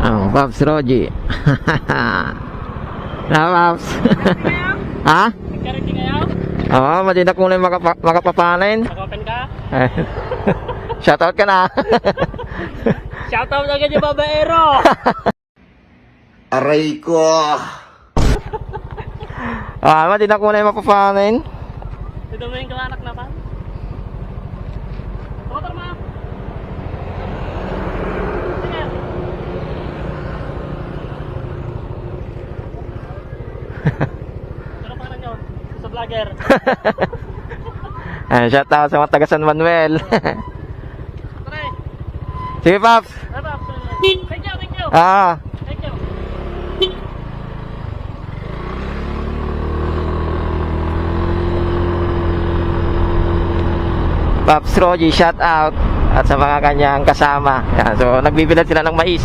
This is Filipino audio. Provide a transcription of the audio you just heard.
Pops Roji. Na, Pops. ha? Nagkarating kayo? Oo, madinak muna yung makapa makapapanin. Nag-open ka? Shoutout ka na. Shoutout agad yung babaero! Aray ko. ah, madinak muna yung mapapanin. Ito mo yung anak na pa? Motor mo! Sige. Ano pangalan nyo? Sa vlogger. Ayan, shoutout sa mga taga San Manuel. Tara eh. Sige, Pops. Ano? Thank you, thank you. Ah, Thank you. Pops Roji, shout out. At sa mga kanyang kasama. Yan, so, nagbibilad sila ng mais.